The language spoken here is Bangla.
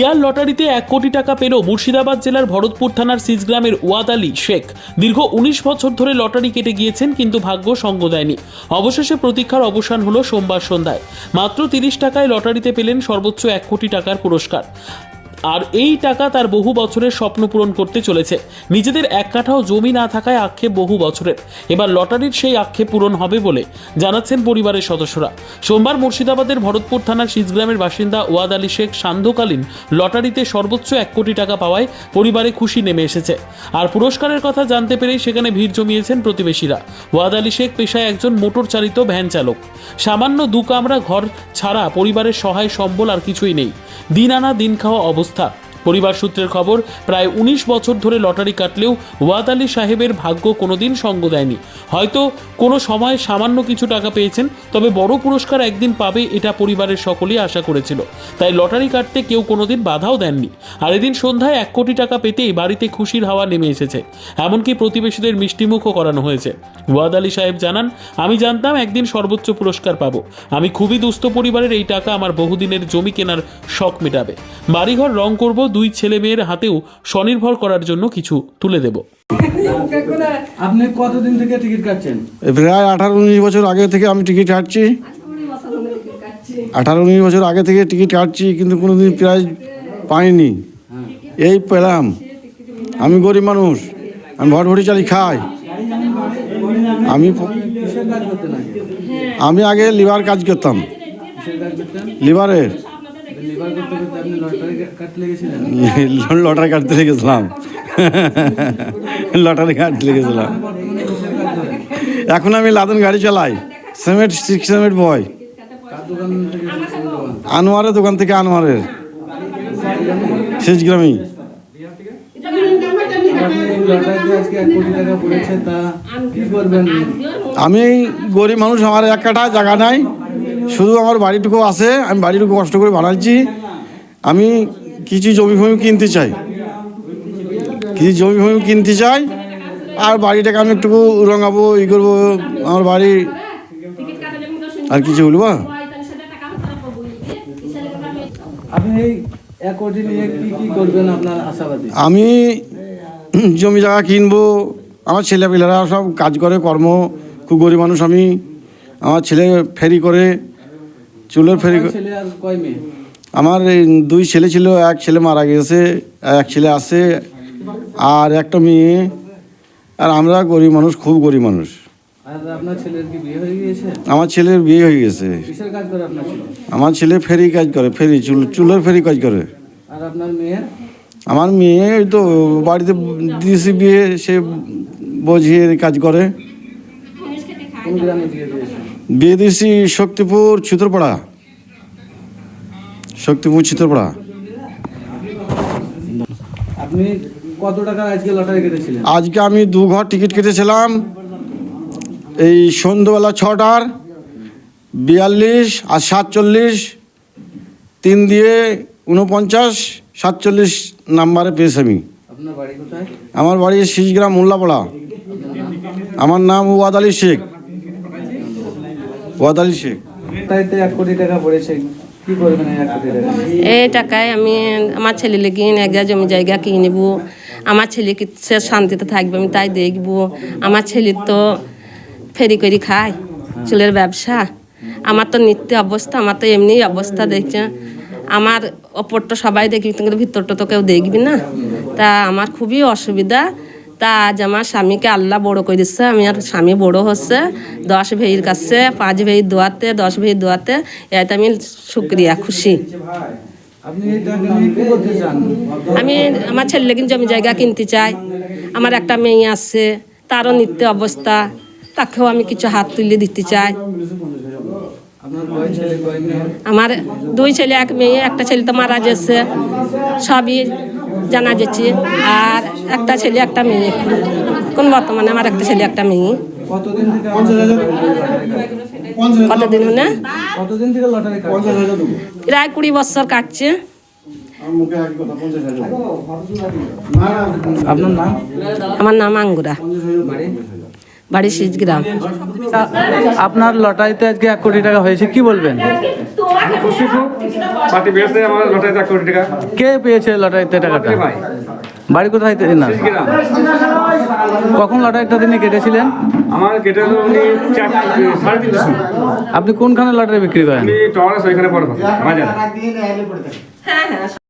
বিয়ার লটারিতে এক কোটি টাকা পেল মুর্শিদাবাদ জেলার ভরতপুর থানার সিজগ্রামের ওয়াদ আলী শেখ। দীর্ঘ উনিশ বছর ধরে লটারি কেটে গিয়েছেন, কিন্তু ভাগ্য সঙ্গ দেয়নি। অবশেষে প্রতীক্ষার অবসান হলো সোমবার সন্ধ্যায়। মাত্র তিরিশ টাকায় লটারিতে পেলেন সর্বোচ্চ এক কোটি টাকার পুরস্কার। আর এই টাকা তার বহু বছরের স্বপ্ন পূরণ করতে চলেছে। নিজেদের এক কাঠাও জমি না থাকায় আক্ষেপ বহু বছরের। এবার লটারির সেই আক্ষেপ পূরণ হবে বলে জানাচ্ছেন পরিবারের সদস্যরা। সোমবার মুর্শিদাবাদের ভরতপুর থানার সিজগ্রামের বাসিন্দা ওয়াদ আলী শেখ সান্ধ্যকালীন লটারিতে সর্বোচ্চ এক কোটি টাকা পাওয়ায় পরিবারে খুশি নেমে এসেছে। আর পুরস্কারের কথা জানতে পেরেই সেখানে ভিড় জমিয়েছেন প্রতিবেশীরা। ওয়াদ আলী শেখ পেশায় একজন মোটর চালিত ভ্যান চালক। সামান্য দু কামরা ঘর ছাড়া পরিবারের সহায় সম্বল আর কিছুই নেই। দিন আনা দিন খাওয়া অবস্থা Usta. পরিবার সূত্রের খবর, প্রায় উনিশ বছর ধরে লটারি কাটলেও ওয়াদ আলী সাহেবের ভাগ্য কোনোদিন সঙ্গ দেয়নি। হয়তো কোনো সময় সামান্য কিছু টাকা পেয়েছেন, তবে বড় পুরস্কার একদিন পাবে এটা পরিবারের সকলেই আশা করেছিল। তাই লটারি কাটতে কেউ কোনোদিন বাধাও দেননি। আর এদিন সন্ধ্যায় এক কোটি টাকা পেতেই বাড়িতে খুশির হাওয়া নেমে এসেছে। এমনকি প্রতিবেশীদের মিষ্টিমুখও করানো হয়েছে। ওয়াদ আলী সাহেব জানান, আমি জানতাম একদিন সর্বোচ্চ পুরস্কার পাবো। আমি খুবই দুস্থ পরিবারের এই টাকা আমার বহুদিনের জমি কেনার শখ মেটাবে। বাড়িঘর রং করব দুই ছেলে মেয়ের হাতেও স্বনির্ভর করার জন্য কিছু তুলে দেব। আপনি কতদিন থেকে টিকিট কাটছেন? প্রায় আঠারো উনিশ বছর আগে থেকে আমি টিকিট কাটছি। আঠারো উনিশ বছর আগে থেকে টিকিট কাটছি কিন্তু কোনোদিন প্রাইজ পাইনি। এই পেলাম। আমি গরিব মানুষ আমি ভট ভটি চালি খাই। আমি আমি আগে লিভার কাজ করতাম। লিভারের। লটারি কাটতে লেগেছিলেন? লটারি কাটতে লেগেছিলাম। লটারি কাটতে লেগেছিলাম। এখন আমি লাদন গাড়ি চালাই। সেমেন্ট সিক্স সেমেন্ট বয়। কার দোকান থেকে এসেছেন দোকান আনোয়ারের দোকান থেকে আনোয়ারের। কোটি কি করবেন? আমি গরিব মানুষ আমার এক কাঠা জায়গা নাই। শুধু আমার বাড়িটুকু আছে আমি বাড়িটুকু কষ্ট করে বানাচ্ছি। আমি কিছু জমি ফমি কিনতে চাই। কিছু জমি ফমি কিনতে চাই আর বাড়িটাকে আমি একটু রঙাবো ই করব আমার বাড়ি। আর কিছু বলব? আমি জমি জায়গা কিনবো আমার ছেলেপিলেরা সব কাজ করে কর্ম খুব গরিব মানুষ আমি। আমার ছেলে ফেরি করে চুলের ফেরি আমার দুই ছেলে ছিল এক ছেলে মারা গেছে এক ছেলে আছে আর একটা মেয়ে। আর আমরা গরিব মানুষ খুব গরিব মানুষ। হয়ে আমার ছেলের বিয়ে হয়ে গেছে। আমার ছেলে ফেরি কাজ করে ফেরি চুল চুলের ফেরি কাজ করে। আমার মেয়ে তো বাড়িতে দিয়েছি বিয়ে সে বোঝিয়ে কাজ করে। বিয়ে দিয়েছি শক্তিপুর চিত্রপাড়া। শক্তিপুর চিত্রপাড়া। আপনি কত টাকা আজকে লটারি কেটেছিলেন? আজকে আমি দু ঘর টিকিট কেটেছিলাম। এই সন্ধ্যাবেলা ছটার বিয়াল্লিশ আর সাতচল্লিশ তিন দিয়ে উনপঞ্চাশ সাতচল্লিশ নাম্বারে পেয়েছি আমি। আমার বাড়ি শিশগ্রাম মোল্লাপাড়া। আমার নাম ওয়াদ আলী শেখ। ওয়াদ আলী শেখ। লটারিতে এক কোটি টাকা পড়েছে কি করবেন এই এক কোটি টাকা? এই টাকায় আমি আমার ছেলে লেগে এক জায়গা জমি জায়গা কিনে নেব। আমার ছেলে কি সে শান্তিতে থাকবে আমি তাই দেখব। আমার ছেলে তো ফেরি করে খায় চুলের ব্যবসা। আমার তো নিত্য অবস্থা আমার তো এমনি অবস্থা দেখছে আমার ওপরটা সবাই দেখবি কিন্তু ভিতরটা তো কেউ দেখবি না। তা আমার খুবই অসুবিধা। তা আজ আমার স্বামীকে আল্লাহ বড় করে দিচ্ছে আমি আর স্বামী বড় হচ্ছে, দশ ভেইয়ের কাছে, পাঁচ ভেই দোয়াতে, দশ ভেই দোয়াতে। এতে আমি শুক্রিয়া, খুশি। আমি, আমার ছেলে কিন্তু জমি জায়গা কিনতে চাই। আমার একটা মেয়ে আছে, তারও নিত্য অবস্থা, তাকেও আমি কিছু হাত তুলে দিতে চাই আপনার কয় ছেলে কয় মেয়ে আমার দুই ছেলে এক মেয়ে একটা ছেলে তো মারা গেছে সবই জানা যাচ্ছে আর একটা ছেলে একটা মেয়ে কোন বর্তমানে আমার একটা ছেলে একটা মেয়ে। কতদিন মানে? প্রায় কুড়ি বছর কাটছে। আমার নাম? আঙ্গুরা। বাড়ি আপনার লটারিতে আজকে এক কোটি টাকা হয়েছে কি বলবেন? খুশি পেয়েছে লটারিতে টাকা। কে পেয়েছে লটারিতে টাকাটা? বাড়ি কোথায় তে- না। কখন লটারিটা তিনি কেটেছিলেন? আমার কেটে উনি সাড়ে তিনটের আপনি কোনখানে লটারি বিক্রি করেন?